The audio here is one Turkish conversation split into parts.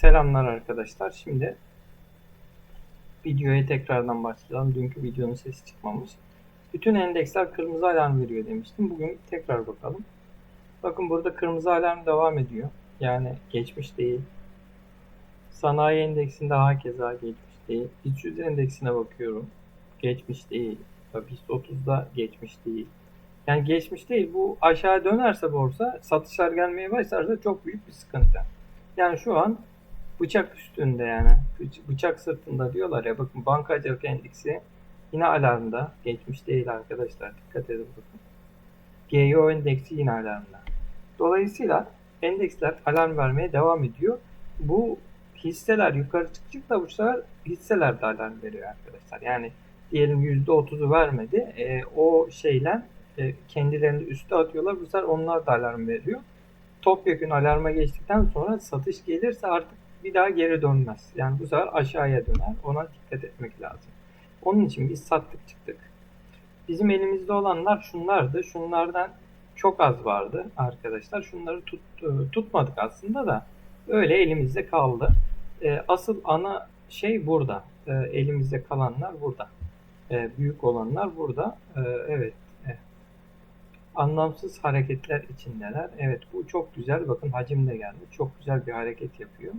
Selamlar arkadaşlar. Şimdi videoya tekrardan başlayalım. Dünkü videonun sesi çıkmamış. Bütün endeksler kırmızı alarm veriyor demiştim. Bugün tekrar bakalım. Bakın burada kırmızı alarm devam ediyor. Yani geçmiş değil. Sanayi endeksinde hakeza geçmiş değil. BIST 100 endeksine bakıyorum. Geçmiş değil. BIST 30'da geçmiş değil. Yani geçmiş değil. Bu aşağı dönerse borsa satışlar gelmeye başlarsa çok büyük bir sıkıntı. Yani şu an bıçak üstünde yani. Bıç- Bıçak sırtında diyorlar ya bakın bankacılık endeksi yine alarmda. Geçmiş değil arkadaşlar. Dikkat edin bakın. GEO endeksi yine alarmda. Dolayısıyla endeksler alarm vermeye devam ediyor. Bu hisseler yukarı çıkacak da bu sefer hisseler de alarm veriyor arkadaşlar. Yani diyelim %30'u vermedi. E, o şeyle e, kendilerini üste atıyorlar. Bu sefer onlar da alarm veriyor. Topyekun alarma geçtikten sonra satış gelirse artık bir daha geri dönmez. Yani bu sefer aşağıya döner. Ona dikkat etmek lazım. Onun için biz sattık çıktık. Bizim elimizde olanlar şunlardı. Şunlardan çok az vardı arkadaşlar. Şunları tut, e, tutmadık aslında da öyle elimizde kaldı. E, asıl ana şey burada. E, elimizde kalanlar burada. Büyük olanlar burada. Evet. anlamsız hareketler içindeler. Evet bu çok güzel. Bakın hacim de geldi. Çok güzel bir hareket yapıyor.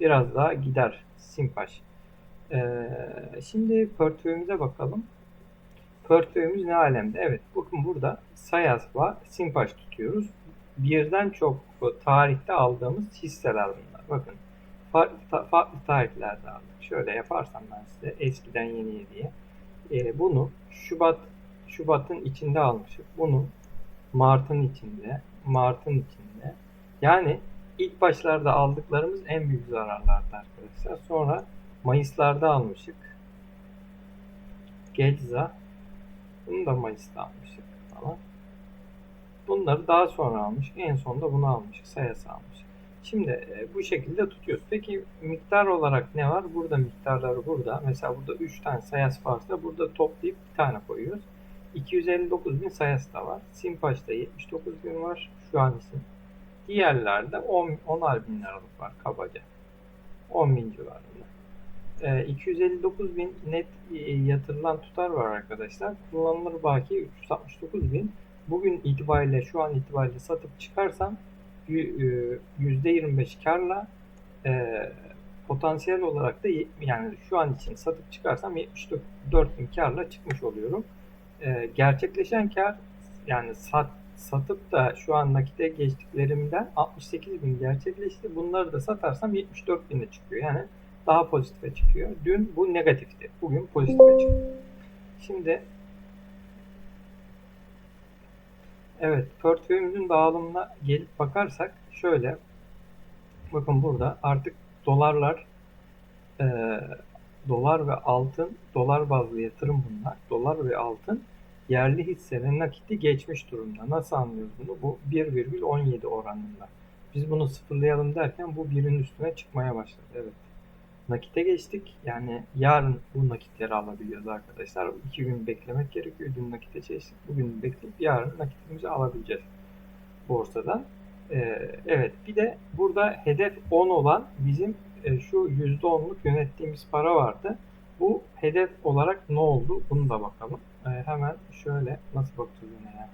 Biraz daha gider Simpaş. Ee, şimdi portföyümüze bakalım. Portföyümüz ne alemde? Evet bakın burada Sayas var. Simpaş tutuyoruz. Birden çok tarihte aldığımız hisseler bunlar. Bakın farklı, farklı tarihlerde aldık. Şöyle yaparsam ben size eskiden yeniye diye. Ee, bunu Şubat Şubat'ın içinde almışım. Bunu Mart'ın içinde, Mart'ın içinde. Yani ilk başlarda aldıklarımız en büyük zararlardı arkadaşlar. Sonra Mayıs'larda almışık. Gelza. Bunu da Mayıs'ta almışık falan. Bunları daha sonra almış. En sonunda bunu almışık. Sayası almış. Şimdi e, bu şekilde tutuyoruz. Peki miktar olarak ne var? Burada miktarları burada. Mesela burada 3 tane sayas varsa burada toplayıp bir tane koyuyoruz. 259 bin sayısı da var. Simpaş'ta 79 bin var şu an için. Diğerlerde 10, 10'ar bin liralık var kabaca. 10 bin civarında. Ee, 259 bin net e, yatırılan tutar var arkadaşlar. Kullanılır baki 369 bin. Bugün itibariyle şu an itibariyle satıp çıkarsam yü- e, %25 karla e, potansiyel olarak da yani şu an için satıp çıkarsam 74 bin karla çıkmış oluyorum e, gerçekleşen kar yani sat, satıp da şu an nakite geçtiklerimden 68 bin gerçekleşti. Bunları da satarsam 74 bine çıkıyor. Yani daha pozitife çıkıyor. Dün bu negatifti. Bugün pozitife çıktı. Şimdi evet portföyümüzün dağılımına gelip bakarsak şöyle bakın burada artık dolarlar e, dolar ve altın dolar bazlı yatırım bunlar. Dolar ve altın yerli hisse ve nakiti geçmiş durumda. Nasıl anlıyoruz bunu? Bu 1,17 oranında. Biz bunu sıfırlayalım derken bu birin üstüne çıkmaya başladı. Evet. Nakite geçtik. Yani yarın bu nakitleri alabiliyoruz arkadaşlar. İki gün beklemek gerekiyor. Dün nakite geçtik. Bugün bekleyip yarın nakitimizi alabileceğiz borsadan. Ee, evet. Bir de burada hedef 10 olan bizim e, şu %10'luk yönettiğimiz para vardı. Bu hedef olarak ne oldu? Bunu da bakalım. Ee, hemen şöyle nasıl bakacağız yine ya?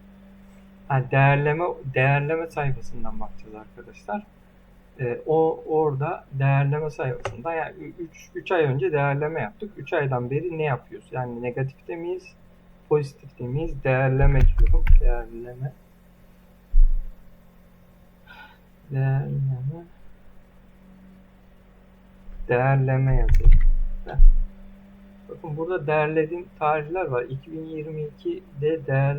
Ha, değerleme değerleme sayfasından bakacağız arkadaşlar. Ee, o orada değerleme sayfasında yani 3 3 ay önce değerleme yaptık. 3 aydan beri ne yapıyoruz? Yani negatifte miyiz? Pozitifte miyiz? Değerleme diyorum. Değerleme. Değerleme. Değerleme yazayım. Bakın burada değerlediğim tarihler var. 2022'de değer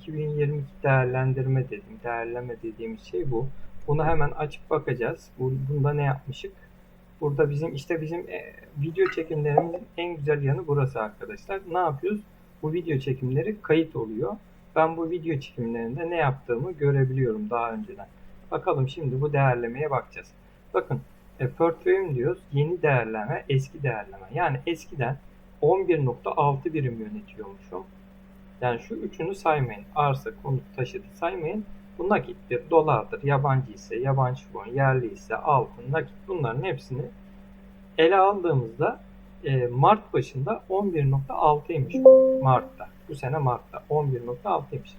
2022 değerlendirme dedim. Değerleme dediğimiz şey bu. Bunu hemen açıp bakacağız. Bu, bunda ne yapmışık? Burada bizim işte bizim e, video çekimlerimizin en güzel yanı burası arkadaşlar. Ne yapıyoruz? Bu video çekimleri kayıt oluyor. Ben bu video çekimlerinde ne yaptığımı görebiliyorum daha önceden. Bakalım şimdi bu değerlemeye bakacağız. Bakın e, portföyüm diyoruz. Yeni değerleme, eski değerleme. Yani eskiden 11.6 birim yönetiyormuşum. Yani şu üçünü saymayın. Arsa, konut, taşıtı saymayın. Bu nakittir, dolardır, yabancı ise, yabancı fon, yerli ise, altın, nakit bunların hepsini ele aldığımızda e, Mart başında 11.6'ymış Mart'ta. Bu sene Mart'ta 11.6'ymış.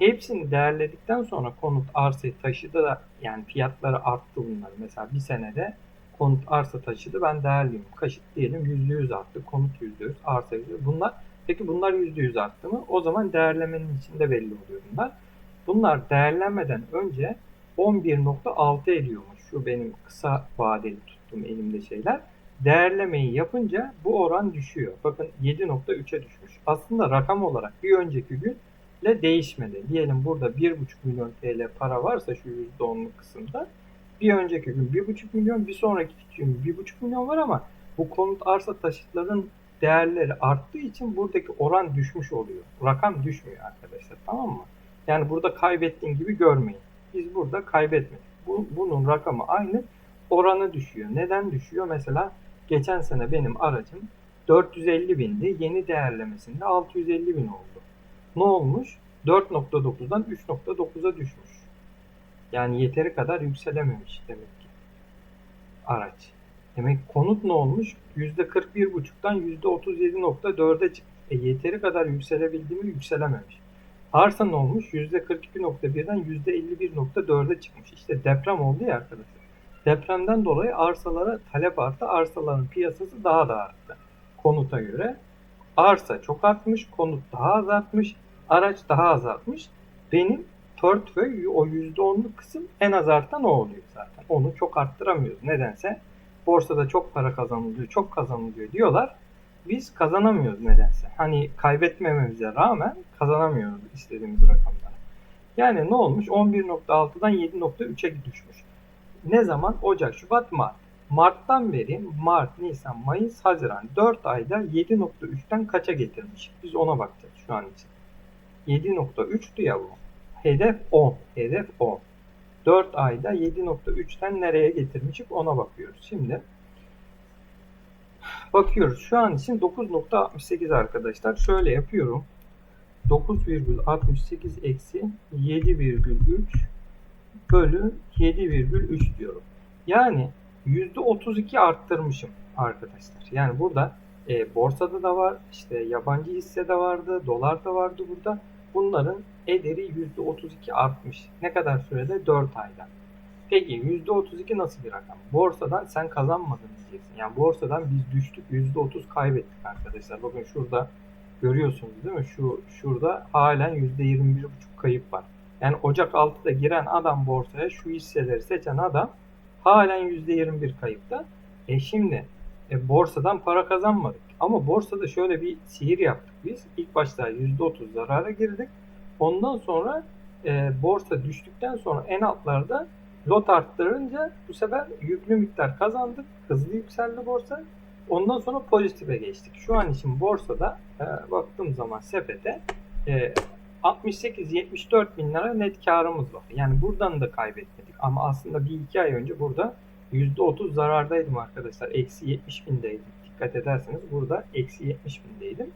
Hepsini değerledikten sonra konut arsa taşıdı da yani fiyatları arttı bunlar. Mesela bir senede konut arsa taşıdı ben değerliyim. Kaşık diyelim %100 arttı. Konut %100, arsa %100. Bunlar peki bunlar %100 arttı mı? O zaman değerlemenin içinde belli oluyor bunlar. Bunlar değerlenmeden önce 11.6 ediyormuş. Şu benim kısa vadeli tuttuğum elimde şeyler. Değerlemeyi yapınca bu oran düşüyor. Bakın 7.3'e düşmüş. Aslında rakam olarak bir önceki günle değişmedi. Diyelim burada 1.5 milyon TL para varsa şu %10'luk kısımda bir önceki gün 1.5 milyon, bir sonraki gün 1.5 milyon var ama bu konut arsa taşıtların değerleri arttığı için buradaki oran düşmüş oluyor. Rakam düşmüyor arkadaşlar tamam mı? Yani burada kaybettiğin gibi görmeyin. Biz burada kaybetmedik. Bu, bunun rakamı aynı oranı düşüyor. Neden düşüyor? Mesela geçen sene benim aracım 450 bindi. Yeni değerlemesinde 650 bin oldu. Ne olmuş? 4.9'dan 3.9'a düşmüş. Yani yeteri kadar yükselememiş demek ki araç. Demek konut ne olmuş? %41.5'tan %37.4'e çıktı. E yeteri kadar yükselebildi mi? Yükselememiş. Arsa ne olmuş? %42.1'den %51.4'e çıkmış. İşte deprem oldu ya arkadaşlar. Depremden dolayı arsalara talep arttı. Arsaların piyasası daha da arttı. Konuta göre. Arsa çok artmış. Konut daha az artmış. Araç daha az artmış. Benim portföy o %10'luk kısım en az artan o oluyor zaten. Onu çok arttıramıyoruz. Nedense borsada çok para kazanılıyor, çok kazanılıyor diyorlar. Biz kazanamıyoruz nedense. Hani kaybetmememize rağmen kazanamıyoruz istediğimiz rakamları. Yani ne olmuş? 11.6'dan 7.3'e düşmüş. Ne zaman? Ocak, Şubat, Mart. Mart'tan beri Mart, Nisan, Mayıs, Haziran 4 ayda 7.3'ten kaça getirmiş? Biz ona bakacağız şu an için. 7.3'tü ya bu. Hedef 10. Hedef 10. 4 ayda 7.3'ten nereye getirmişik ona bakıyoruz. Şimdi bakıyoruz. Şu an için 9.68 arkadaşlar. Şöyle yapıyorum. 9,68 eksi 7,3 bölü 7,3 diyorum. Yani %32 arttırmışım arkadaşlar. Yani burada e, borsada da var, işte yabancı hisse de vardı, dolar da vardı burada. Bunların ederi %32 artmış. Ne kadar sürede? 4 ayda. Peki %32 nasıl bir rakam? Borsadan sen kazanmadın diyeceksin. Yani borsadan biz düştük %30 kaybettik arkadaşlar. Bakın şurada görüyorsunuz değil mi? Şu şurada halen %21,5 kayıp var. Yani Ocak 6'da giren adam borsaya şu hisseleri seçen adam halen %21 kayıpta. E şimdi e, borsadan para kazanmadık. Ama borsada şöyle bir sihir yaptık biz. İlk başta %30 zarara girdik. Ondan sonra e, borsa düştükten sonra en altlarda lot arttırınca bu sefer yüklü miktar kazandık. Hızlı yükseldi borsa. Ondan sonra pozitife geçtik. Şu an için borsada e, baktığım zaman sepete e, 68-74 bin lira net karımız var. Yani buradan da kaybetmedik. Ama aslında bir iki ay önce burada %30 zarardaydım arkadaşlar. Eksi 70 bindeydim. Dikkat ederseniz burada eksi 70 bindeydim.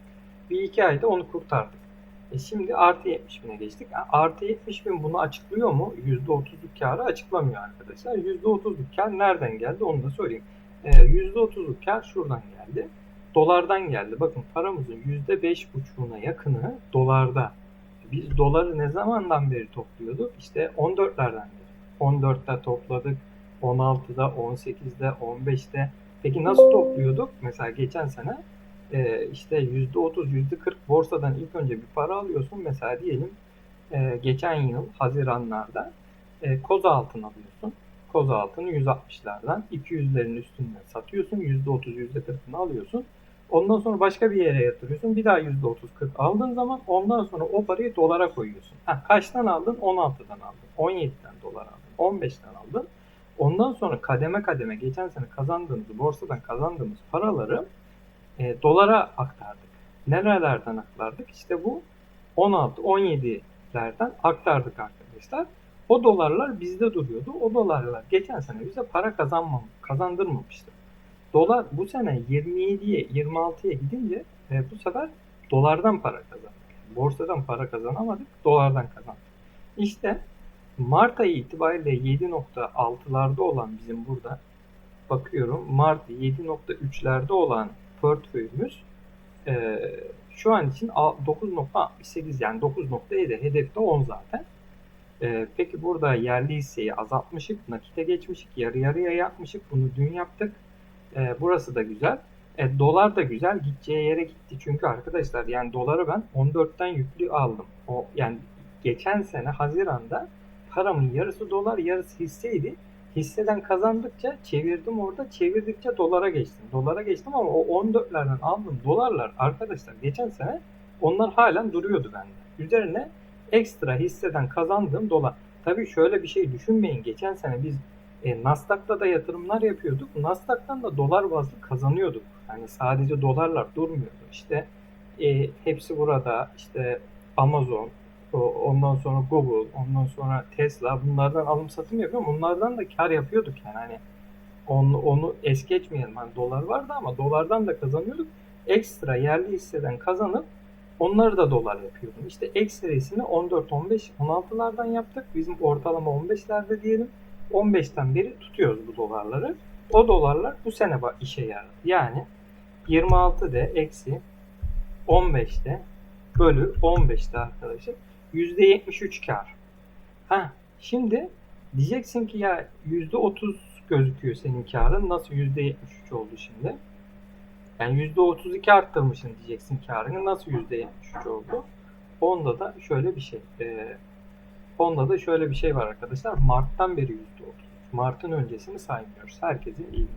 Bir iki ayda onu kurtardık. E şimdi artı 70 bine geçtik. Artı 70 bin bunu açıklıyor mu? %30'luk karı açıklamıyor arkadaşlar. %30'luk kar nereden geldi onu da söyleyeyim. E, %30'luk kar şuradan geldi. Dolardan geldi. Bakın paramızın %5,5'una yakını dolarda. Biz doları ne zamandan beri topluyorduk? İşte 14'lerden beri. 14'te topladık. 16'da, 18'de, 15'te. Peki nasıl topluyorduk? Mesela geçen sene e, işte %30, %40 borsadan ilk önce bir para alıyorsun. Mesela diyelim e, geçen yıl Haziranlarda e, koza altın alıyorsun. Koza altını 160'lardan 200'lerin üstünden satıyorsun. %30, %40'ını alıyorsun. Ondan sonra başka bir yere yatırıyorsun. Bir daha %30-40 aldığın zaman ondan sonra o parayı dolara koyuyorsun. Ha, kaçtan aldın? 16'dan aldın. 17'den dolar aldın. 15'ten aldın. Ondan sonra kademe kademe geçen sene kazandığımız, borsadan kazandığımız paraları e, dolara aktardık. Nerelerden aktardık? İşte bu 16-17'lerden aktardık arkadaşlar. O dolarlar bizde duruyordu. O dolarlar geçen sene bize para kazanmam, kazandırmamıştı. Dolar bu sene 27'ye 26'ya gidince e, bu sefer dolardan para kazandık. Borsadan para kazanamadık, dolardan kazandık. İşte Mart ayı itibariyle 7.6'larda olan bizim burada bakıyorum Mart 7.3'lerde olan portföyümüz e, şu an için a- 9.68 yani 9.7 hedefte 10 zaten. E, peki burada yerli hisseyi azaltmışık, nakite geçmişik, yarı yarıya yapmışık. Bunu dün yaptık. E, burası da güzel. E, dolar da güzel. Gideceği yere gitti. Çünkü arkadaşlar yani doları ben 14'ten yüklü aldım. O yani geçen sene Haziran'da paramın yarısı dolar, yarısı hisseydi. Hisseden kazandıkça çevirdim orada, çevirdikçe dolara geçtim. Dolara geçtim ama o 14'lerden aldığım dolarlar arkadaşlar geçen sene onlar halen duruyordu bende. Üzerine ekstra hisseden kazandığım dolar. Tabii şöyle bir şey düşünmeyin. Geçen sene biz e, Nasdaq'ta da yatırımlar yapıyorduk. Nasdaq'tan da dolar bazlı kazanıyorduk. Hani sadece dolarlar durmuyordu. İşte e, hepsi burada. İşte Amazon, ondan sonra Google, ondan sonra Tesla bunlardan alım satım yapıyorum. Onlardan da kar yapıyorduk yani hani onu, onu es geçmeyelim. Hani dolar vardı ama dolardan da kazanıyorduk. Ekstra yerli hisseden kazanıp onları da dolar yapıyordum. İşte ekstresini 14, 15, 16'lardan yaptık. Bizim ortalama 15'lerde diyelim. 15'ten beri tutuyoruz bu dolarları. O dolarlar bu sene işe yaradı. Yani 26'de eksi 15'te bölü 15'te arkadaşlar %73 kar. Ha şimdi diyeceksin ki ya %30 gözüküyor senin karın. Nasıl %73 oldu şimdi? Yani %32 arttırmışsın diyeceksin karını. Nasıl %73 oldu? Onda da şöyle bir şey. E, onda da şöyle bir şey var arkadaşlar. Mart'tan beri %30. Mart'ın öncesini saymıyoruz. Herkesin bildiği.